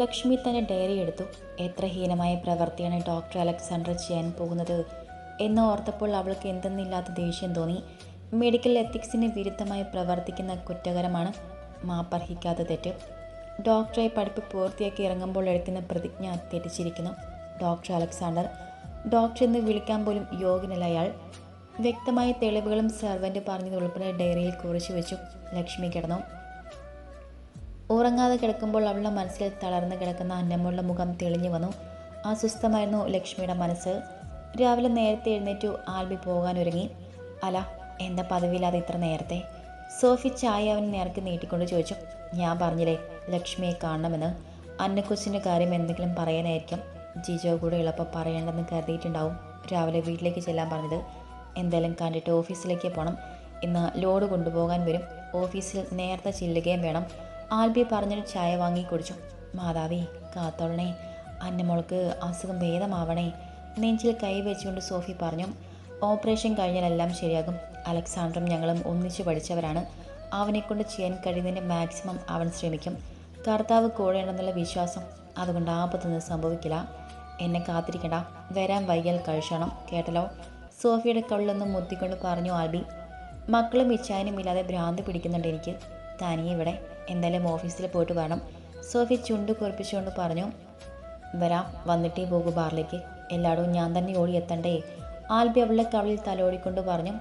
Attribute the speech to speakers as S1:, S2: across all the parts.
S1: ലക്ഷ്മി തന്നെ ഡയറി എടുത്തു. എത്ര ഹീനമായ പ്രവൃത്തിയാണ് ഡോക്ടർ അലക്സാണ്ടർ ചെയ്യാൻ പോകുന്നത് എന്ന് ഓർത്തപ്പോൾ അവൾക്ക് എന്തെന്നില്ലാത്ത ദേഷ്യം തോന്നി. മെഡിക്കൽ എത്തിക്സിന് വിരുദ്ധമായി പ്രവർത്തിക്കുന്ന കുറ്റകരമാണ് മാപ്പർഹിക്കാത്ത തെറ്റ്. ഡോക്ടറെ പഠിപ്പ് പൂർത്തിയാക്കി ഇറങ്ങുമ്പോൾ എടുക്കുന്ന പ്രതിജ്ഞ തെറ്റിച്ചിരിക്കുന്നു. ഡോക്ടർ അലക്സാണ്ടർ ഡോക്ടർ എന്ന് വിളിക്കാൻ പോലും യോഗ്യനല്ല അയാൾ. വ്യക്തമായ തെളിവുകളും സെർവന്റ് പറഞ്ഞത് ഉൾപ്പെടെ ഡയറിയിൽ കുറിച്ചു വെച്ചു. ലക്ഷ്മി കിടന്നു. ഉറങ്ങാതെ കിടക്കുമ്പോൾ അവളുടെ മനസ്സിൽ തളർന്നു കിടക്കുന്ന അന്നമ്മയുടെ മുഖം തെളിഞ്ഞു വന്നു. അസ്വസ്ഥമായിരുന്നു ലക്ഷ്മിയുടെ മനസ്സ്. രാവിലെ നേരത്തെ എഴുന്നേറ്റു ആൽബി പോകാൻ പോകാനൊരുങ്ങി അല എന്താ പദവിയില്ലാതെ ഇത്ര നേരത്തെ? സോഫി ചായ അവന് നേർക്ക് നീട്ടിക്കൊണ്ട് ചോദിച്ചു. ഞാൻ പറഞ്ഞില്ലേ ലക്ഷ്മിയെ കാണണമെന്ന്. അന്നക്കൊച്ചിന്റെ കാര്യം എന്തെങ്കിലും പറയാനായിരിക്കും. ജിജോ കൂടെ എളുപ്പം പറയേണ്ടെന്ന് കരുതിയിട്ടുണ്ടാവും. രാവിലെ വീട്ടിലേക്ക് ചെല്ലാൻ പറഞ്ഞത്. എന്തായാലും കണ്ടിട്ട് ഓഫീസിലേക്ക് പോകണം ഇന്ന് ലോഡ് കൊണ്ടുപോകാൻ വരും. ഓഫീസിൽ നേരത്തെ ചെല്ലുകയും വേണം. ആൽബി പറഞ്ഞൊരു ചായ വാങ്ങി കുടിച്ചു. മാതാവേ കാത്തോളണേ. അന്നമോൾക്ക് അസുഖം ഭേദമാവണേ. നെഞ്ചിൽ കൈ വെച്ചുകൊണ്ട് സോഫി പറഞ്ഞു ഓപ്പറേഷൻ കഴിഞ്ഞാൽ എല്ലാം ശരിയാകും. അലക്സാണ്ടറും ഞങ്ങളും ഒന്നിച്ച് പഠിച്ചവരാണ്. അവനെക്കൊണ്ട് ചെയ്യാൻ കഴിയുന്നതിന്റെ മാക്സിമം അവൻ ശ്രമിക്കും. കർത്താവ് കൂടെയുണ്ടെന്നുള്ള വിശ്വാസം. അതുകൊണ്ട് ആപത്തൊന്നും സംഭവിക്കില്ല. എന്നെ കാത്തിരിക്കണ്ട. വരാൻ വൈകിയാൽ കഴിച്ചണം. കേട്ടല്ലോ? സോഫിയുടെ കള്ളൊന്നും മുത്തിക്കൊണ്ട് പറഞ്ഞു ആൽബി. മക്കളും ഇച്ഛാനും ഇല്ലാതെ ഭ്രാന്ത് പിടിക്കുന്നുണ്ട് എനിക്ക്. തനിയെ ഇവിടെ. എന്തായാലും ഓഫീസിൽ പോയിട്ട് വേണം. സോഫി ചുണ്ട് കുറിപ്പിച്ചുകൊണ്ട് പറഞ്ഞു വരാം വന്നിട്ടേ പോകൂ ബാറിലേക്ക്. എല്ലായിടവും ഞാൻ തന്നെ ഓടി എത്തണ്ടേ? ആൽബി അവളുടെ കവളിൽ തലോടിക്കൊണ്ട് പറഞ്ഞു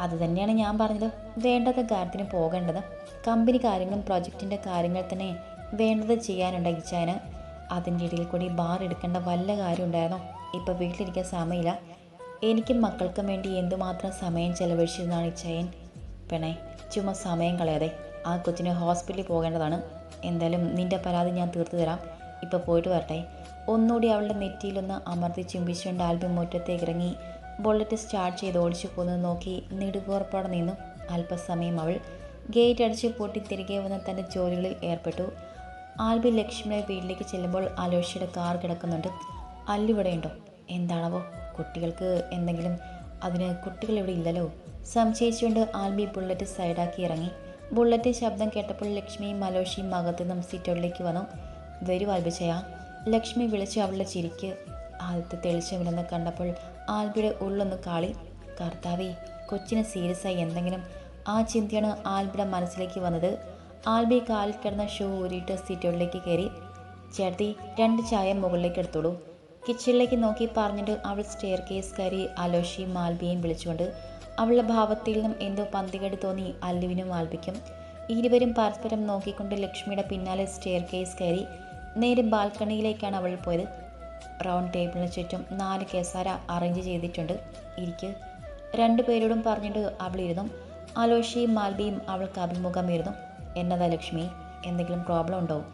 S1: അത് തന്നെയാണ് ഞാൻ പറഞ്ഞത്. വേണ്ടത് കാര്യത്തിന് പോകേണ്ടത്. കമ്പനി കാര്യങ്ങളും പ്രൊജക്റ്റിന്റെ കാര്യങ്ങൾ തന്നെ വേണ്ടത് ചെയ്യാനുണ്ട് ഇച്ചാന് അതിന്റെ ഇടയിൽ കൂടി ബാർ എടുക്കേണ്ട വല്ല കാര്യം ഉണ്ടായിരുന്നോ? ഇപ്പോൾ വീട്ടിലിരിക്കാൻ സമയമില്ല. എനിക്കും മക്കൾക്കും വേണ്ടി എന്തുമാത്രം സമയം ചെലവഴിച്ചിരുന്നാണ് ഇച്ചായൻ. പെണേ ചുമ്മാ സമയം കളയാതെ. ആ കൊച്ചിനെ ഹോസ്പിറ്റലിൽ പോകേണ്ടതാണ്. എന്തായാലും നിന്റെ പരാതി ഞാൻ തീർത്തു തരാം. ഇപ്പോൾ പോയിട്ട് വരട്ടെ. ഒന്നുകൂടി അവളുടെ നെറ്റിയിലൊന്ന് അമർത്തി ചുംബിച്ചുകൊണ്ട് ആൽബം മുറ്റത്തേക്ക് ഇറങ്ങി. ബുള്ളറ്റ് സ്റ്റാർട്ട് ചെയ്ത് ഓടിച്ചു പോകുന്നത് നോക്കി നെടുകോർപ്പോടെ നിന്നു. അല്പസമയം അവൾ ഗേറ്റ് അടിച്ച് പൊട്ടി തിരികെ വന്ന് തന്റെ ജോലികളിൽ ഏർപ്പെട്ടു. ആൽബി ലക്ഷ്മിയുടെ വീട്ടിലേക്ക് ചെല്ലുമ്പോൾ അലോഷിയുടെ കാർ കിടക്കുന്നുണ്ട്. അല്ലിവിടെയുണ്ടോ? എന്താണവോ? കുട്ടികൾക്ക് എന്തെങ്കിലും? അതിന് കുട്ടികൾ ഇവിടെ ഇല്ലല്ലോ. സംശയിച്ചുകൊണ്ട് ആൽബി ബുള്ളറ്റ് സൈഡാക്കി ഇറങ്ങി. ബുള്ളറ്റ് ശബ്ദം കേട്ടപ്പോൾ ലക്ഷ്മിയും മലോഷിയും അകത്തു നിന്നും സീറ്റുകളിലേക്ക് വന്നു. വരൂ ആൽബിച്ചയ ലക്ഷ്മി വിളിച്ച് അവളുടെ ചിരിക്ക് ആദ്യത്തെ തെളിച്ചമില്ലെന്ന് കണ്ടപ്പോൾ ആൽബിയുടെ ഉള്ളൊന്ന് കാളി കർത്താവേ കൊച്ചിന് സീരിയസായി എന്തെങ്കിലും ആ ചിന്തയാണ് ആൽബിയുടെ മനസ്സിലേക്ക് വന്നത്. ആൽബി കാലിൽ കിടന്ന ഷൂ ഊരിയിട്ട് സീറ്റുകളിലേക്ക് കയറി ചേർത്തി രണ്ട് ചായ മുകളിലേക്ക് എടുത്തോളൂ. കിച്ചണിലേക്ക് നോക്കി പറഞ്ഞിട്ട് അവൾ സ്റ്റെയർ കേസ് കയറി അലോഷിയും ആൽബിയെയും വിളിച്ചുകൊണ്ട് അവളുടെ ഭാവത്തിൽ നിന്നും എന്തോ പന്തികേട് തോന്നി അല്ലുവിനും ആൽബിക്കും ഇരുവരും പരസ്പരം നോക്കിക്കൊണ്ട് ലക്ഷ്മിയുടെ പിന്നാലെ സ്റ്റെയർ കേസ് കയറി നേരെ ബാൽക്കണിയിലേക്കാണ് അവൾ പോയത്. റൗണ്ട് ടേബിളിന് ചുറ്റും നാല് കേസാര അറേഞ്ച് ചെയ്തിട്ടുണ്ട്. ഇരിക്ക്. രണ്ടുപേരോടും പറഞ്ഞിട്ട് അവളിരുന്നു അലോഷിയും മാൽബിയും അവൾക്ക് അഭിമുഖമിരുന്നു. എന്നതാ ലക്ഷ്മി? എന്തെങ്കിലും പ്രോബ്ലം ഉണ്ടോ?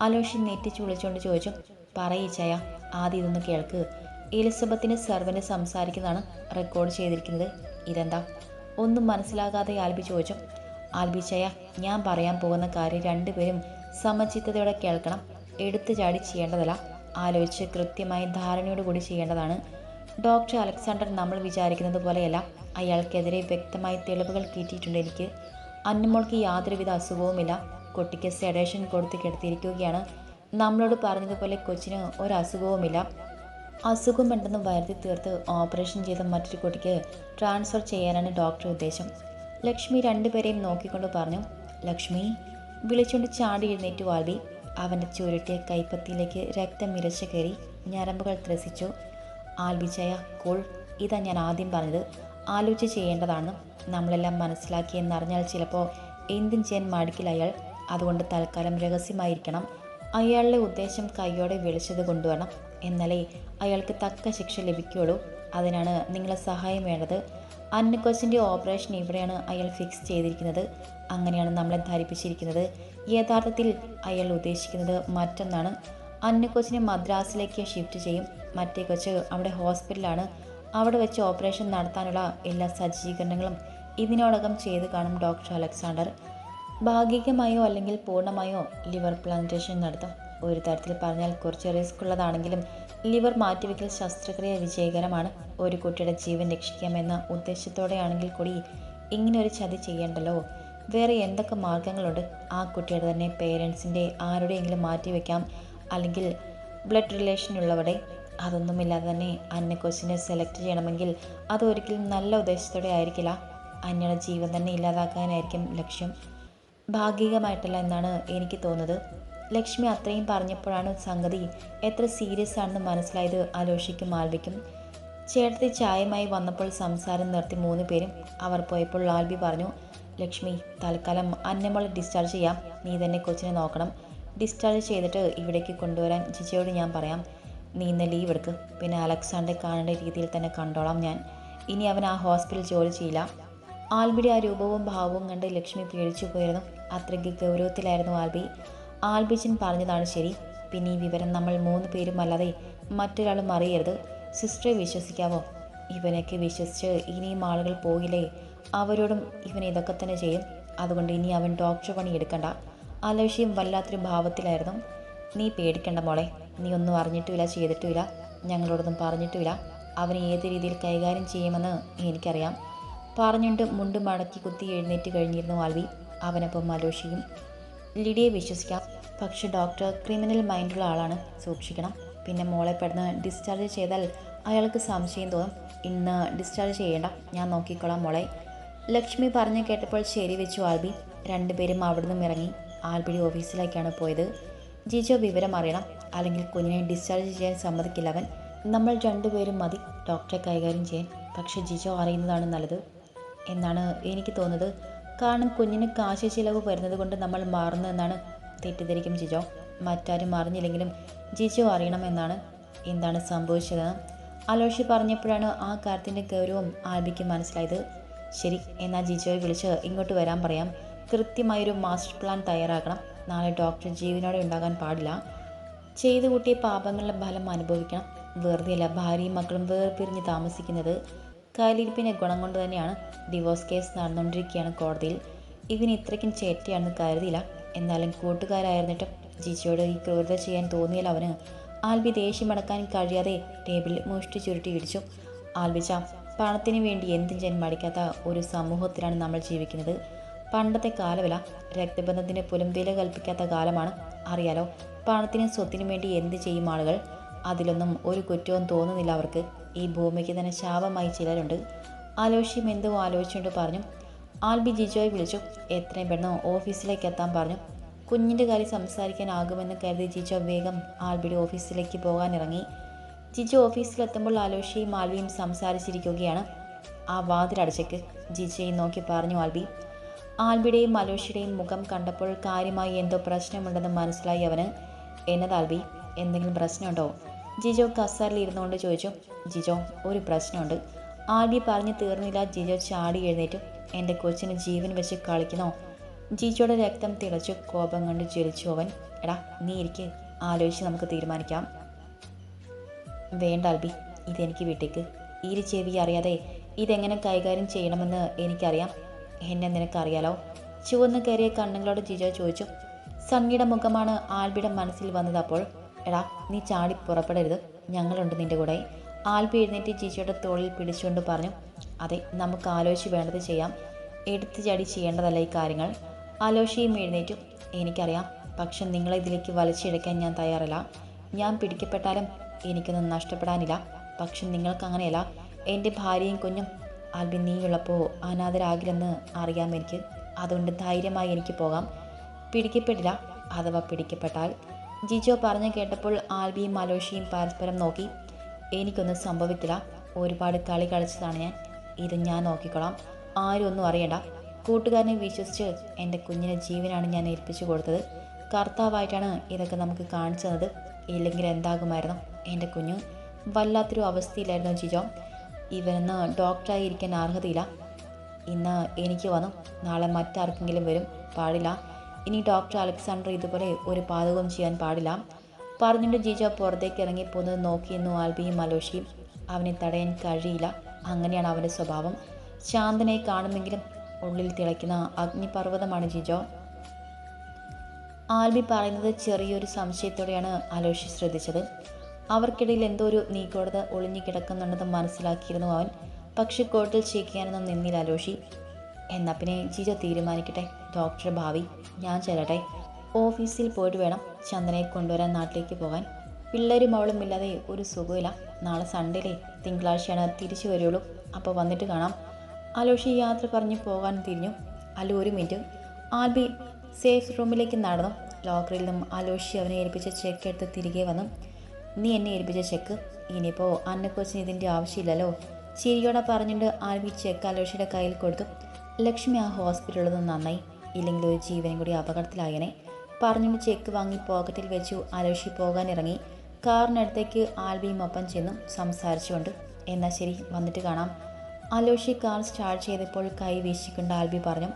S1: അലോഷി നെറ്റിച്ച് വിളിച്ചുകൊണ്ട് ചോദിച്ചു. പറയിച്ചയാ ആദ്യം ഇതൊന്ന് കേൾക്ക്. എലിസബത്തിന് സർവനെ സംസാരിക്കുന്നതാണ് റെക്കോർഡ് ചെയ്തിരിക്കുന്നത്. ഇതെന്താ? ഒന്നും മനസ്സിലാകാതെ ആൽബി ചോദിച്ചു. ആൽബിച്ചയ ചയ ഞാൻ പറയാൻ പോകുന്ന കാര്യം രണ്ടുപേരും സമചിത്തതയോടെ കേൾക്കണം. എടുത്തു ചാടി ചെയ്യേണ്ടതല്ല. ആലോചിച്ച് കൃത്യമായി ധാരണയോട് കൂടി ചെയ്യേണ്ടതാണ്. ഡോക്ടർ അലക്സാണ്ടർ നമ്മൾ വിചാരിക്കുന്നത് പോലെയല്ല. അയാൾക്കെതിരെ വ്യക്തമായ തെളിവുകൾ കിട്ടിയിട്ടുണ്ട് എനിക്ക്. അന്നമോൾക്ക് യാതൊരുവിധ അസുഖവുമില്ല. കുട്ടിക്ക് സെഡേഷൻ കൊടുത്ത് കിടത്തിയിരിക്കുകയാണ്. നമ്മളോട് പറഞ്ഞതുപോലെ കൊച്ചിന് ഒരു അസുഖവുമില്ല. അസുഖമുണ്ടെന്ന് വരുത്തി തീർത്ത് ഓപ്പറേഷൻ ചെയ്ത മറ്റൊരു കുട്ടിക്ക് ട്രാൻസ്ഫർ ചെയ്യാനാണ് ഡോക്ടർ ഉദ്ദേശം. ലക്ഷ്മി രണ്ടുപേരെയും നോക്കിക്കൊണ്ട് പറഞ്ഞു ലക്ഷ്മി വിളിച്ചുകൊണ്ട് ചാടി എഴുന്നേറ്റ് വാൽവി. അവന്റെ ചുരുട്ടിയ കൈപ്പത്തിയിലേക്ക് രക്തം ഇരച്ചു കയറി ഞരമ്പുകൾ ത്രസിച്ചു. ആൽബിച്ചയ കൂൾ. ഇതാ ഞാൻ ആദ്യം പറഞ്ഞത്. ആലോചിച്ച് ചെയ്യേണ്ടതാണ്. നമ്മളെല്ലാം മനസ്സിലാക്കിയെന്നറിഞ്ഞാൽ ചിലപ്പോൾ എന്തും ചെയ്യാൻ മടിക്കില്ല അയാൾ. അതുകൊണ്ട് തൽക്കാലം രഹസ്യമായിരിക്കണം. അയാളുടെ ഉദ്ദേശം കൈയോടെ വിളിച്ചത് കൊണ്ടുവരണം. എന്നാലേ അയാൾക്ക് തക്ക ശിക്ഷ ലഭിക്കുകയുള്ളൂ. അതിനാണ് നിങ്ങളെ സഹായം വേണ്ടത്. അന്നക്കൊച്ചിന്റെ ഓപ്പറേഷൻ ഇവിടെയാണ് അയാൾ ഫിക്സ് ചെയ്തിരിക്കുന്നത്. അങ്ങനെയാണ് നമ്മളെ ധരിപ്പിച്ചിരിക്കുന്നത്. യഥാർത്ഥത്തിൽ അയാൾ ഉദ്ദേശിക്കുന്നത് മറ്റൊന്നാണ്. അന്നക്കൊച്ചിനെ മദ്രാസിലേക്ക് ഷിഫ്റ്റ് ചെയ്യും. മറ്റേ കൊച്ച് അവിടെ ഹോസ്പിറ്റലാണ് അവിടെ വെച്ച് ഓപ്പറേഷൻ നടത്താനുള്ള എല്ലാ സജ്ജീകരണങ്ങളും ഇതിനോടകം ചെയ്ത് കാണും ഡോക്ടർ അലക്സാണ്ടർ. ഭാഗികമായോ അല്ലെങ്കിൽ പൂർണമായോ ലിവർ പ്ലാന്റേഷൻ നടത്തും. ഒരു തരത്തിൽ പറഞ്ഞാൽ കുറച്ച് റിസ്ക് ഉള്ളതാണെങ്കിലും ലിവർ മാറ്റിവെക്കൽ ശസ്ത്രക്രിയ വിജയകരമാണ്. ഒരു കുട്ടിയുടെ ജീവൻ രക്ഷിക്കാമെന്ന ഉദ്ദേശത്തോടെയാണെങ്കിൽ കൂടി ഇങ്ങനെ ഒരു ചതി ചെയ്യേണ്ടല്ലോ. വേറെ എന്തൊക്കെ മാർഗങ്ങളുണ്ട്? ആ കുട്ടിയുടെ തന്നെ പേരൻസിന്റെ ആരുടെയെങ്കിലും മാറ്റിവെക്കാം. അല്ലെങ്കിൽ ബ്ലഡ് റിലേഷൻ റിലേഷനുള്ളവരുടെ അതൊന്നുമില്ലാതെ തന്നെ അന്ന കൊച്ചിനെ സെലക്ട് ചെയ്യണമെങ്കിൽ അതൊരിക്കലും നല്ല ഉദ്ദേശത്തോടെ ആയിരിക്കില്ല. അന്നയുടെ ജീവൻ തന്നെ ഇല്ലാതാക്കാനായിരിക്കും ലക്ഷ്യം. ഭാഗികമായിട്ടല്ല എന്നാണ് എനിക്ക് തോന്നുന്നത്. ലക്ഷ്മി അത്രയും പറഞ്ഞപ്പോഴാണ് സംഗതി എത്ര സീരിയസ് ആണെന്ന് മനസ്സിലായത് ആലോഷിക്കും ആൽബിക്കും ചേട്ടത്തി ചായമായി വന്നപ്പോൾ സംസാരം നിർത്തി മൂന്ന് പേരും അവർ പോയപ്പോൾ ആൽബി പറഞ്ഞു ലക്ഷ്മി തൽക്കാലം അന്നമ്മളെ ഡിസ്ചാർജ് ചെയ്യാം. നീ തന്നെ കൊച്ചിനെ നോക്കണം. ഡിസ്ചാർജ് ചെയ്തിട്ട് ഇവിടേക്ക് കൊണ്ടുവരാൻ ജിജയോട് ഞാൻ പറയാം. നീ ഇന്ന് ലീവ് എടുക്ക്. പിന്നെ അലക്സാണ്ടെ കാണേണ്ട രീതിയിൽ തന്നെ കണ്ടോളാം ഞാൻ. ഇനി അവൻ ആ ഹോസ്പിറ്റൽ ജോലി ചെയ്യില്ല. ആൽബിയുടെ ആ രൂപവും ഭാവവും കണ്ട് ലക്ഷ്മി പേടിച്ചു പോയിരുന്നു. അത്രയ്ക്ക് ഗൗരവത്തിലായിരുന്നു ആൽബി ആൽബിച്ചൻ പറഞ്ഞതാണ് ശരി. പിന്നെ ഈ വിവരം നമ്മൾ മൂന്ന് പേരും അല്ലാതെ മറ്റൊരാളും അറിയരുത്. സിസ്റ്ററെ വിശ്വസിക്കാവോ? ഇവനൊക്കെ വിശ്വസിച്ച് ഇനിയും ആളുകൾ പോയില്ലേ അവരോടും ഇവൻ ഇതൊക്കെ തന്നെ ചെയ്യും. അതുകൊണ്ട് ഇനി അവൻ ഡോക്ടർ പണി എടുക്കണ്ട. അലക്ഷ്യം വല്ലാത്തൊരു ഭാവത്തിലായിരുന്നു. നീ പേടിക്കണ്ട മോളെ. നീ ഒന്നും അറിഞ്ഞിട്ടുമില്ല ചെയ്തിട്ടുമില്ല. ഞങ്ങളോടൊന്നും പറഞ്ഞിട്ടുമില്ല. അവനെ ഏത് രീതിയിൽ കൈകാര്യം ചെയ്യുമെന്ന് എനിക്കറിയാം. പറഞ്ഞുകൊണ്ട് മുണ്ട് മടക്കി കുത്തി എഴുന്നേറ്റ് കഴിഞ്ഞിരുന്നു ആൽവി അവനൊപ്പം അലോഷിയും. ലിഡിയെ വിശ്വസിക്കാം. പക്ഷെ ഡോക്ടർ ക്രിമിനൽ മൈൻഡുള്ള ആളാണ് സൂക്ഷിക്കണം. പിന്നെ മോളെ പെട്ടെന്ന് ഡിസ്ചാർജ് ചെയ്താൽ അയാൾക്ക് സംശയം തോന്നും. ഇന്ന് ഡിസ്ചാർജ് ചെയ്യേണ്ട. ഞാൻ നോക്കിക്കോളാം മോളെ. ലക്ഷ്മി പറഞ്ഞു കേട്ടപ്പോൾ ശരി വെച്ചു ആൽബി. രണ്ടുപേരും അവിടുന്ന് ഇറങ്ങി. ആൽബിയുടെ ഓഫീസിലേക്കാണ് പോയത്. ജിജോ വിവരം അറിയണം. അല്ലെങ്കിൽ കുഞ്ഞിനെ ഡിസ്ചാർജ് ചെയ്യാൻ സമ്മതിക്കില്ല അവൻ. നമ്മൾ രണ്ടുപേരും മതി. ഡോക്ടറെ കൈകാര്യം ചെയ്യാൻ. പക്ഷേ ജിജോ അറിയുന്നതാണ് നല്ലത്. എന്നാണ് എനിക്ക് തോന്നുന്നത്. കാരണം കുഞ്ഞിന് കാശ് ചിലവ് വരുന്നത് കൊണ്ട് നമ്മൾ മാറുന്നതെന്നാണ് തെറ്റിദ്ധരിക്കും ജിജോ. മറ്റാരും അറിഞ്ഞില്ലെങ്കിലും ജിജോ അറിയണമെന്നാണ് എന്താണ് സംഭവിച്ചത്. അലോഷി പറഞ്ഞപ്പോഴാണ് ആ കാര്യത്തിന്റെ ഗൗരവം ആൽബിക്ക് മനസ്സിലായത്. ശരി എന്നാൽ ജിജോയെ വിളിച്ച് ഇങ്ങോട്ട് വരാൻ പറയാം. കൃത്യമായൊരു മാസ്റ്റർ പ്ലാൻ തയ്യാറാക്കണം. നാളെ ഡോക്ടർ ജീവനോടെ ഉണ്ടാകാൻ പാടില്ല. ചെയ്തു കൂട്ടിയ പാപങ്ങളുടെ ഫലം അനുഭവിക്കണം. വെറുതെയല്ല ഭാര്യയും മക്കളും വേർപിരിഞ്ഞ് താമസിക്കുന്നത്. കയ്യിലിരിപ്പിന്റെ ഗുണം കൊണ്ട് തന്നെയാണ് ഡിവോഴ്സ് കേസ് നടന്നുകൊണ്ടിരിക്കുകയാണ് കോടതിയിൽ. ഇവന് ഇത്രയ്ക്കും ചേറ്റയാണെന്ന് കരുതിയില്ല. എന്നാലും കൂട്ടുകാരായിരുന്നിട്ടും ജിജിയോട് ഈ ക്രൂരത ചെയ്യാൻ തോന്നിയാൽ അവന് ആൽബി ദേഷ്യമടക്കാൻ കഴിയാതെ ടേബിളിൽ മുഷ്ടി ചുരുട്ടി ഇടിച്ചു. ആൽബിച്ച പണത്തിന് വേണ്ടി എന്തും ചെയ്യാൻ മടിക്കാത്ത ഒരു സമൂഹത്തിലാണ് നമ്മൾ ജീവിക്കുന്നത്. പണ്ടത്തെ കാലവില രക്തബന്ധത്തിന് പോലും വില കൽപ്പിക്കാത്ത കാലമാണ്. അറിയാലോ പണത്തിനും സ്വത്തിനും വേണ്ടി എന്ത് ചെയ്യും ആളുകൾ? അതിലൊന്നും ഒരു കുറ്റവും തോന്നുന്നില്ല അവർക്ക്. ഈ ഭൂമിക്ക് തന്നെ ശാപമായി ചിലരുണ്ട്. ആലോചിച്ചും എന്തോ ആലോചിച്ചുകൊണ്ട് പറഞ്ഞു ആൽബി ജിജോയെ വിളിച്ചു. എത്രയും പെട്ടെന്ന് ഓഫീസിലേക്ക് എത്താൻ പറഞ്ഞു. കുഞ്ഞിന്റെ കാര്യം സംസാരിക്കാനാകുമെന്ന് കരുതി ജിജോ വേഗം ആൽബിയുടെ ഓഫീസിലേക്ക് പോകാനിറങ്ങി. ജിജോ ഓഫീസിലെത്തുമ്പോൾ ആലോഷിയും ആൽബിയും സംസാരിച്ചിരിക്കുകയാണ്. ആ വാതിലടച്ചേക്ക് ജിജയെ നോക്കി പറഞ്ഞു ആൽബി. ആൽബിയുടെയും അലോഷിയുടെയും മുഖം കണ്ടപ്പോൾ കാര്യമായി എന്തോ പ്രശ്നമുണ്ടെന്ന് മനസ്സിലായി അവന്. എന്നത് ആൽബി? എന്തെങ്കിലും പ്രശ്നമുണ്ടോ? ജിജോ കസാറിൽ ഇരുന്നുകൊണ്ട് ചോദിച്ചു. ജിജോ ഒരു പ്രശ്നമുണ്ട്. ആൽബി പറഞ്ഞു തീർന്നില്ല. ജിജോ ചാടി എഴുന്നേറ്റു. എന്റെ കൊച്ചിന് ജീവൻ വെച്ച് കളിക്കണോ ജിജോയുടെ രക്തം തിളച്ചു കോപം കൊണ്ട് ജ്വലിച്ചു അവൻ എടാ നീ ഇരിക്ക്. ആലോചിച്ച് നമുക്ക് തീരുമാനിക്കാം. വേണ്ട അൽബി. ഇതെനിക്ക് വീട്ടേക്ക്. ഈ ചെവി അറിയാതെ ഇതെങ്ങനെ കൈകാര്യം ചെയ്യണമെന്ന് എനിക്കറിയാം. എന്നെ നിനക്കറിയാലോ? ചുവന്ന് കയറിയ കണ്ണുകളോട് ജിജോ ചോദിച്ചു. സണ്ണിയുടെ മുഖമാണ് ആൽബിയുടെ മനസ്സിൽ വന്നത് അപ്പോൾ? എടാ നീ ചാടി പുറപ്പെടരുത്. ഞങ്ങളുണ്ട് നിന്റെ കൂടെ. ആൽബി എഴുന്നേറ്റ് ജിജോയുടെ തോളിൽ പിടിച്ചുകൊണ്ട് പറഞ്ഞു. അതെ നമുക്ക് ആലോചിച്ച് വേണ്ടത് ചെയ്യാം. എടുത്തു ചാടി ചെയ്യേണ്ടതല്ല ഈ കാര്യങ്ങൾ. ആലോചിയും എഴുന്നേറ്റും. എനിക്കറിയാം പക്ഷെ നിങ്ങളെ ഇതിലേക്ക് വലിച്ചെടുക്കാൻ ഞാൻ തയ്യാറല്ല. ഞാൻ പിടിക്കപ്പെട്ടാലും എനിക്കൊന്നും നഷ്ടപ്പെടാനില്ല. പക്ഷെ നിങ്ങൾക്ക് അങ്ങനെയല്ല എന്റെ ഭാര്യയും കുഞ്ഞും ആൽബി നീയുള്ളപ്പോൾ അനാഥരാകില്ലെന്ന് അറിയാം എനിക്ക്. അതുകൊണ്ട് ധൈര്യമായി എനിക്ക് പോകാം. പിടിക്കപ്പെടില്ല അഥവാ പിടിക്കപ്പെട്ടാൽ. ജിജോ പറഞ്ഞു കേട്ടപ്പോൾ ആൽബിയും അലോഷിയും പരസ്പരം നോക്കി. എനിക്കൊന്നും സംഭവിക്കില്ല. ഒരുപാട് കളി കളിച്ചതാണ് ഞാൻ. ഇത് ഞാൻ നോക്കിക്കോളാം. ആരും ഒന്നും അറിയണ്ട. കൂട്ടുകാരനെ വിശ്വസിച്ച് എന്റെ കുഞ്ഞിനെ ജീവനാണ് ഞാൻ ഏൽപ്പിച്ചു കൊടുത്തത്. കർത്താവായിട്ടാണ് ഇതൊക്കെ നമുക്ക് കാണിച്ചു തന്നത്. ഇല്ലെങ്കിൽ എന്താകുമായിരുന്നു എന്റെ കുഞ്ഞു? വല്ലാത്തൊരു അവസ്ഥയിലായിരുന്നു ജിജോ. ഇവനെന്ന് ഡോക്ടറായി ഇരിക്കാൻ അർഹതയില്ല. ഇന്ന് എനിക്ക് വന്നു. നാളെ മറ്റാർക്കെങ്കിലും വരും. പാടില്ല. ഇനി ഡോക്ടർ അലക്സാണ്ടർ ഇതുപോലെ ഒരു പാതകവും ചെയ്യാൻ പാടില്ല. പറഞ്ഞിട്ട് ജിജോ പുറത്തേക്ക് ഇറങ്ങിപ്പോകുന്നത് നോക്കിയെന്നു ആൽബിയും മലോഷിയും അവനെ തടയാൻ കഴിയില്ല. അങ്ങനെയാണ് അവന്റെ സ്വഭാവം. ശാന്തനെ കാണുമെങ്കിലും ഉള്ളിൽ തിളയ്ക്കുന്ന അഗ്നിപർവതമാണ് ജിജോ. ആൽബി പറയുന്നത് ചെറിയൊരു സംശയത്തോടെയാണ് അലോഷി ശ്രദ്ധിച്ചത്. അവർക്കിടയിൽ എന്തോ ഒരു നീക്കോടത ഒളിഞ്ഞു കിടക്കുന്നുണ്ടെന്ന് മനസ്സിലാക്കിയിരുന്നു അവൻ. പക്ഷെ കോട്ടിൽ ചേക്കാനൊന്നും നിന്നില്ല അലോഷി. എന്നാൽ പിന്നെ ജിജോ തീരുമാനിക്കട്ടെ ഡോക്ടർ ഭാവി. ഞാൻ ചെല്ലട്ടെ. ഓഫീസിൽ പോയിട്ട് വേണം ചന്ദനയെ കൊണ്ടുവരാൻ നാട്ടിലേക്ക് പോകാൻ. പിള്ളേരും അവളും ഇല്ലാതെ ഒരു സുഖമില്ല നാളെ സൺഡേലേ തിങ്കളാഴ്ചയാണ് തിരിച്ചു വരുള്ളൂ. അപ്പോൾ വന്നിട്ട് കാണാം. അലോഷി യാത്ര പറഞ്ഞ് പോകാൻ തിരിഞ്ഞു. അല്ല ഒരു മിനിറ്റ് ആൽബി സേഫ് റൂമിലേക്ക് നടന്നു. ലോക്കറിൽ നിന്നും അലോഷി അവനെ ഏൽപ്പിച്ച ചെക്ക് എടുത്ത് തിരികെ വന്നു. നീ എന്നെ ഏൽപ്പിച്ച ചെക്ക് ഇനിയിപ്പോൾ അന്നക്കൊച്ചിന് ഇതിന്റെ ആവശ്യമില്ലല്ലോ? ചിരിയോടെ പറഞ്ഞിട്ട് ആൽബി ചെക്ക് അലോഷിയുടെ കയ്യിൽ കൊടുത്തു. ലക്ഷ്മി ആ ഹോസ്പിറ്റലിൽ നിന്ന് നന്നായി. ഇല്ലെങ്കിൽ ഒരു ജീവനും കൂടി അപകടത്തിലായനെ. പറഞ്ഞിട്ട് ചെക്ക് വാങ്ങി പോക്കറ്റിൽ വെച്ചു. അലോഷി പോകാനിറങ്ങി. കാറിനടുത്തേക്ക് ആൽബിയും ഒപ്പം ചെന്നും സംസാരിച്ചുകൊണ്ട് എന്നാൽ ശരി വന്നിട്ട് കാണാം. അലോഷി കാർ സ്റ്റാർട്ട് ചെയ്തപ്പോൾ കൈ വീശിക്കൊണ്ട് ആൽബി പറഞ്ഞു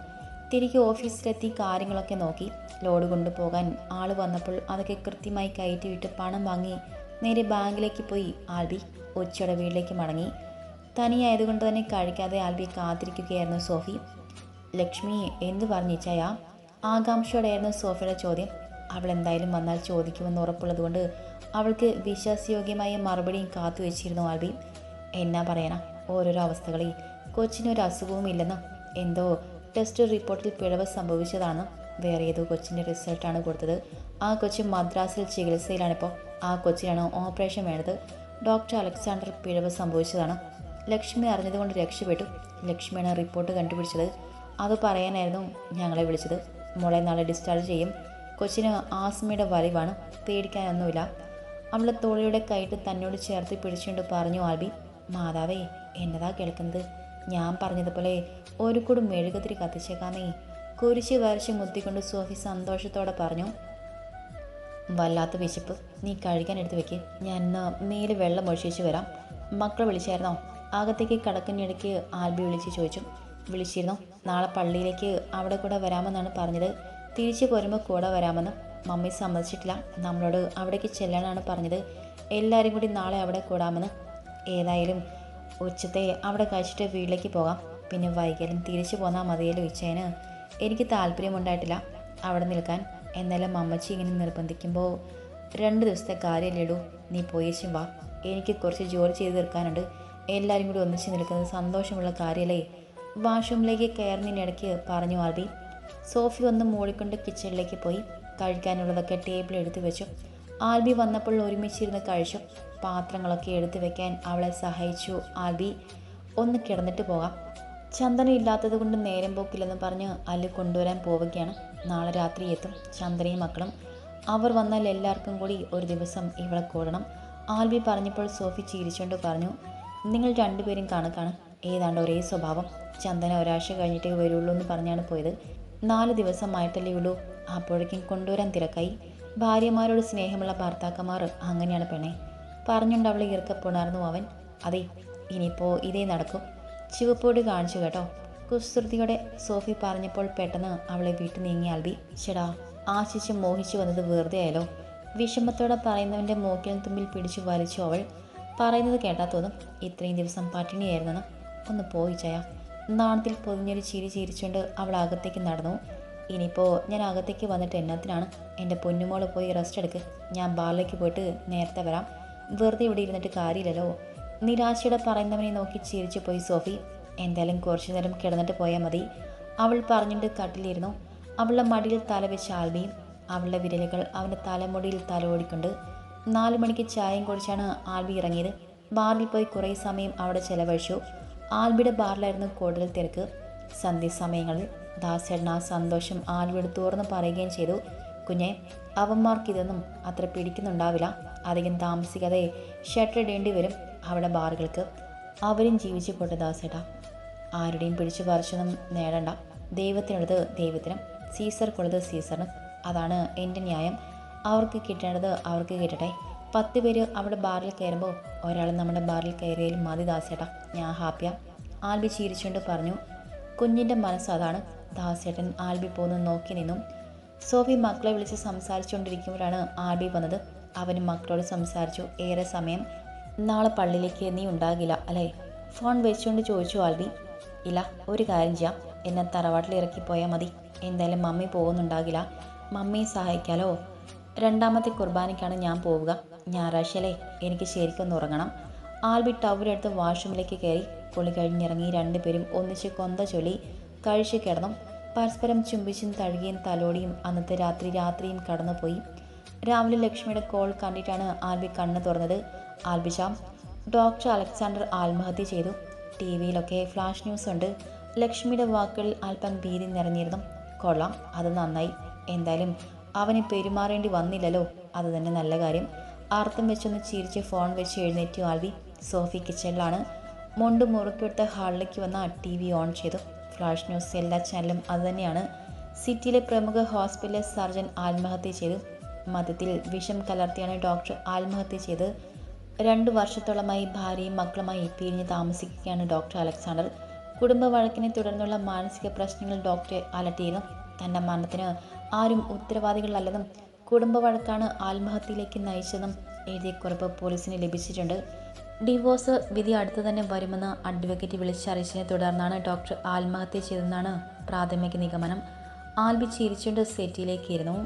S1: തിരികെ ഓഫീസിലെത്തി കാര്യങ്ങളൊക്കെ നോക്കി. ലോഡ് കൊണ്ടുപോകാൻ ആൾ വന്നപ്പോൾ അതൊക്കെ കൃത്യമായി കയറ്റിവിട്ട് പണം വാങ്ങി. നേരെ ബാങ്കിലേക്ക് പോയി. ആൽബി ഉച്ചയുടെ വീട്ടിലേക്ക് മടങ്ങി. തനിയായതുകൊണ്ട് തന്നെ കഴിക്കാതെ ആൽബി കാത്തിരിക്കുകയായിരുന്നു സോഫി. ലക്ഷ്മി എന്തു പറഞ്ഞിച്ചായ? ആകാംക്ഷയോടെയായിരുന്നു സോഫിയുടെ ചോദ്യം. അവൾ എന്തായാലും വന്നാൽ ചോദിക്കുമെന്ന് ഉറപ്പുള്ളതുകൊണ്ട് അവൾക്ക് വിശ്വാസയോഗ്യമായ മറുപടിയും കാത്തു വെച്ചിരുന്നു ആൽബി. എന്നാ പറയണ? ഓരോരോ അവസ്ഥകളിൽ കൊച്ചിനൊരു അസുഖവും ഇല്ലെന്ന്. എന്തോ ടെസ്റ്റ് റിപ്പോർട്ടിൽ പിഴവ് സംഭവിച്ചതാണ്. വേറെ ഏതോ കൊച്ചിന്റെ റിസൾട്ടാണ് കൊടുത്തത്. ആ കൊച്ച് മദ്രാസിൽ ചികിത്സയിലാണിപ്പോൾ ആ കൊച്ചിനാണ് ഓപ്പറേഷൻ വേണ്ടത്. ഡോക്ടർ അലക്സാണ്ടർ പിഴവ് സംഭവിച്ചതാണ്. ലക്ഷ്മി അറിഞ്ഞതുകൊണ്ട് രക്ഷപ്പെട്ടു. ലക്ഷ്മിയാണ് റിപ്പോർട്ട് കണ്ടുപിടിച്ചത്. അത് പറയാനായിരുന്നു ഞങ്ങളെ വിളിച്ചത്. മോളെ നാളെ ഡിസ്ചാർജ് ചെയ്യും. കൊച്ചിന് ആസ്മയുടെ വരവാണ്. പേടിക്കാനൊന്നുമില്ല. അവൾ തോളിയുടെ കൈയിട്ട് തന്നോട് ചേർത്ത് പിടിച്ചുകൊണ്ട് പറഞ്ഞു ആൽബി മാതാവേ എന്നതാ കേൾക്കുന്നത്? ഞാൻ പറഞ്ഞതുപോലെ ഒരു കൂടും മെഴുകുതിരി കത്തിച്ചേക്കാമേ കുരിശ് വരച്ച് മുത്തിക്കൊണ്ട് സോഫി സന്തോഷത്തോടെ പറഞ്ഞു വല്ലാത്ത വിശപ്പ്. നീ കഴിക്കാൻ എടുത്ത് വെക്ക്. ഞാൻ ഇന്ന് മേൽ വെള്ളം ഒഴിച്ചു വരാം. മക്കളെ വിളിച്ചായിരുന്നോ? അകത്തേക്ക് കടക്കുന്നിടയ്ക്ക് ആൽബി വിളിച്ച് ചോദിച്ചു. വിളിച്ചിരുന്നു. നാളെ പള്ളിയിലേക്ക് അവിടെ കൂടെ വരാമെന്നാണ് പറഞ്ഞത്. തിരിച്ചു പോരുമ്പോൾ കൂടെ വരാമെന്ന് മമ്മി സമ്മതിച്ചിട്ടില്ല. നമ്മളോട് അവിടേക്ക് ചെല്ലാനാണ് പറഞ്ഞത്. എല്ലാവരും കൂടി നാളെ അവിടെ കൂടാമെന്ന്. ഏതായാലും ഉച്ചത്തെ അവിടെ കഴിച്ചിട്ട് വീട്ടിലേക്ക് പോകാം. പിന്നെ വൈകലും തിരിച്ചു പോന്നാൽ മതിയല്ലോ ഉച്ചേന്. എനിക്ക് താല്പര്യമുണ്ടായിട്ടില്ല അവിടെ നിൽക്കാൻ. എന്നാലും അമ്മച്ചി ഇങ്ങനെ നിർബന്ധിക്കുമ്പോൾ രണ്ട് ദിവസത്തെ കാര്യമല്ലേടൂ നീ പോയേച്ചും വാ. എനിക്ക് കുറച്ച് ജോലി ചെയ്ത് തീർക്കാനുണ്ട്. എല്ലാവരും കൂടി ഒന്നിച്ച് നിൽക്കുന്നത് സന്തോഷമുള്ള കാര്യമല്ലേ വാഷ്റൂമിലേക്ക് കയറുന്നതിനിടയ്ക്ക് പറഞ്ഞു ആൽബി. സോഫി ഒന്ന് മൂളിക്കൊണ്ട് കിച്ചണിലേക്ക് പോയി. കഴിക്കാനുള്ളതൊക്കെ ടേബിൾ എടുത്തു വെച്ചു. ആൽബി വന്നപ്പോൾ ഒരുമിച്ചിരുന്ന് കഴിച്ചു. പാത്രങ്ങളൊക്കെ എടുത്തു വെക്കാൻ അവളെ സഹായിച്ചു. ആൽബി ഒന്ന് കിടന്നിട്ട് പോകാം. ചന്ദന ഇല്ലാത്തത് കൊണ്ട് നേരം പോക്കില്ലെന്ന് പറഞ്ഞ് അല്ലു കൊണ്ടുവരാൻ പോവുകയാണ്. നാളെ രാത്രി എത്തും. ചന്ദനയും മക്കളും. അവർ വന്നാൽ എല്ലാവർക്കും കൂടി ഒരു ദിവസം ഇവിടെ കൂടണം ആൽബി പറഞ്ഞപ്പോൾ സോഫി ചിരിച്ചുകൊണ്ട് പറഞ്ഞു നിങ്ങൾ രണ്ടുപേരും കണക്കാണ്. ഏതാണ്ട് ഒരേ സ്വഭാവം. ചന്ദന ഒരാഴ്ച കഴിഞ്ഞിട്ടേ വരുള്ളൂ എന്ന് പറഞ്ഞാണ് പോയത്. നാല് ദിവസമായിട്ടല്ലേ ഉള്ളൂ. അപ്പോഴേക്കും കൊണ്ടുവരാൻ തിരക്കായി. ഭാര്യമാരോട് സ്നേഹമുള്ള ഭർത്താക്കന്മാർ അങ്ങനെയാണ് പെണ്ണെ. പറഞ്ഞുകൊണ്ട് അവളെ ഈർക്കപ്പുണർന്നു അവൻ. അതെ ഇനിയിപ്പോൾ ഇതേ നടക്കും. ചുവപ്പോട് കാണിച്ചു കേട്ടോ. കുസൃതിയോടെ സോഫി പറഞ്ഞപ്പോൾ പെട്ടെന്ന് അവളെ വീട്ടിൽ നീങ്ങി ആൽബി. ചേടാ ആശിച്ച് മോഹിച്ചു വന്നത് വെറുതെ ആയാലോ വിഷമത്തോടെ പറയുന്നവന്റെ മൂക്കിൽ തുമ്പിൽ പിടിച്ചു വലിച്ചു അവൾ. പറയുന്നത് കേട്ടാ തോന്നും ഇത്രയും ദിവസം പട്ടിണിയായിരുന്നെന്ന്. ഒന്ന് പോയി ചായ. നാണത്തിൽ പൊതിഞ്ഞൊരു ചിരി ചിരിച്ചുകൊണ്ട് അവൾ അകത്തേക്ക് നടന്നു. ഇനിയിപ്പോൾ ഞാൻ അകത്തേക്ക് വന്നിട്ട് എന്നത്തിനാണ് എന്റെ പൊന്നുമോൾ പോയി റെസ്റ്റ് എടുക്ക്. ഞാൻ ബാറിലേക്ക് പോയിട്ട് നേരത്തെ വരാം. വെറുതെ ഇവിടെ ഇരുന്നിട്ട് കാര്യമില്ലല്ലോ. നിരാശയുടെ പറയുന്നവനെ നോക്കി ചിരിച്ചു പോയി സോഫി. എന്തായാലും കുറച്ചു നേരം കിടന്നിട്ട് പോയാൽ മതി. അവൾ പറഞ്ഞിട്ട് കട്ടിലിരുന്നു. അവളുടെ മടിയിൽ തല വെച്ച ആൽബിയും അവളുടെ വിരലുകൾ അവന്റെ തലമുടിയിൽ തലോടിക്കൊണ്ട് നാലു മണിക്ക് ചായയും കുടിച്ചാണ് ആൽബി ഇറങ്ങിയത്. ബാറിൽ പോയി കുറേ സമയം അവിടെ ചെലവഴിച്ചു. ആൽബിയുടെ ബാറിലായിരുന്നു കൂടുതൽ തിരക്ക്. സന്ധ്യസമയങ്ങളിൽ ദാസേട്ടൻ ആ സന്തോഷം ആൽബിഡ് തുറന്ന് പറയുകയും ചെയ്തു കുഞ്ഞെ അവന്മാർക്കിതൊന്നും അത്ര പിടിക്കുന്നുണ്ടാവില്ല. അധികം താമസിക്കാതെ ഷട്ടർ ഇടേണ്ടി വരും അവിടെ ബാറുകൾക്ക്. അവരും ജീവിച്ചു പോട്ടെ ദാസേട്ടാ. ആരുടെയും പിടിച്ചു പറിച്ചൊന്നും നേടണ്ട. ദൈവത്തിനുള്ളത് ദൈവത്തിനും സീസർക്കുള്ളത് സീസറിനും. അതാണ് എന്റെ ന്യായം. അവർക്ക് കിട്ടേണ്ടത് അവർക്ക് കിട്ടട്ടെ. പത്ത് പേര് അവിടെ ബാറിൽ കയറുമ്പോൾ ഒരാൾ നമ്മുടെ ബാറിൽ കയറിയാലും മതി ദാസേട്ടാ ഞാൻ ഹാപ്പിയാ. ആൽബി ചിരിച്ചുകൊണ്ട് പറഞ്ഞു കുഞ്ഞിന്റെ മനസ്സ് അതാണ്. ദാസേട്ടൻ ആൽബി പോന്ന് നോക്കി നിന്നു. സോഫി മക്കളെ വിളിച്ച് സംസാരിച്ചുകൊണ്ടിരിക്കുമ്പോഴാണ് ആൽബി വന്നത്. അവൻ മക്കളോട് സംസാരിച്ചു ഏറെ സമയം നാളെ പള്ളിയിലേക്ക് നീ ഉണ്ടാകില്ല അല്ലേ? ഫോൺ വെച്ചുകൊണ്ട് ചോദിച്ചു ആൽബി ഇല്ല ഒരു കാര്യം ചെയ്യാം. എന്നെ തറവാട്ടിൽ ഇറക്കിപ്പോയാൽ മതി. എന്തായാലും മമ്മി പോകുന്നുണ്ടാകില്ല. മമ്മിയെ സഹായിക്കാലോ? രണ്ടാമത്തെ കുർബാനയ്ക്കാണ് ഞാൻ പോവുക. ഞായറാഴ്ചയല്ലേ എനിക്ക് ശരിക്കൊന്ന് ഉറങ്ങണം. ആൽബി ടവറെടുത്ത് വാഷ്റൂമിലേക്ക് കയറി കുളി കഴിഞ്ഞിറങ്ങി രണ്ടുപേരും ഒന്നിച്ച് കൊന്ത ചൊല്ലി കഴിച്ച് കിടന്നു. പരസ്പരം ചുംബിച്ചും തഴുകിയും തലോടിയും അന്നത്തെ രാത്രി രാത്രിയും കടന്നുപോയി. രാവിലെ ലക്ഷ്മിയുടെ കോൾ കണ്ടിട്ടാണ് ആൽബി കണ്ണ് തുറന്നത്. ആൽബിഷ ഡോക്ടർ അലക്സാണ്ടർ ആത്മഹത്യ ചെയ്തു. ടി വിയിലൊക്കെ ഫ്ലാഷ് ന്യൂസ് ഉണ്ട്. ലക്ഷ്മിയുടെ വാക്കുകളിൽ അല്പം ഭീതി നിറഞ്ഞിരുന്നു. കൊള്ളാം അത് നന്നായി. എന്തായാലും അവന് പെരുമാറേണ്ടി വന്നില്ലല്ലോ. അത് തന്നെ നല്ല കാര്യം. ആർത്തം വെച്ചൊന്ന് ചിരിച്ച് ഫോൺ വെച്ച് എഴുന്നേറ്റു ആൽവി. സോഫി കിച്ചണിലാണ്. മുണ്ട് മുറുക്കിയെടുത്ത ഹാളിലേക്ക് വന്ന ടി വി ഓൺ ചെയ്തു. ഫ്ലാഷ് ന്യൂസ് എല്ലാ ചാനലും അതുതന്നെയാണ് സിറ്റിയിലെ പ്രമുഖ ഹോസ്പിറ്റലിലെ സർജൻ ആത്മഹത്യ ചെയ്തു. മദ്യത്തിൽ വിഷം കലർത്തിയാണ് ഡോക്ടർ ആത്മഹത്യ ചെയ്ത് രണ്ട് വർഷത്തോളമായി ഭാര്യയും മക്കളുമായി പിരിഞ്ഞ് താമസിക്കുകയാണ് ഡോക്ടർ അലക്സാണ്ടർ. കുടുംബ വഴക്കിനെ തുടർന്നുള്ള മാനസിക പ്രശ്നങ്ങൾ ഡോക്ടറെ അലട്ടിയിരുന്നു. തന്റെ മരണത്തിന് ആരും ഉത്തരവാദികളല്ലെന്നും കുടുംബ വഴക്കാണ് ആത്മഹത്യയിലേക്ക് നയിച്ചതും എഴുതിയ കുറിപ്പ് പോലീസിന് ലഭിച്ചിട്ടുണ്ട്. ഡിവോഴ്സ് വിധി അടുത്ത് തന്നെ വരുമെന്ന് അഡ്വക്കേറ്റ് വിളിച്ചറിയിച്ചതിനെ തുടർന്നാണ് ഡോക്ടർ ആത്മഹത്യ ചെയ്തതെന്നാണ് പ്രാഥമിക നിഗമനം. ആൽബി ചിരിച്ചുകൊണ്ട് സെറ്റിയിലേക്കിരുന്നു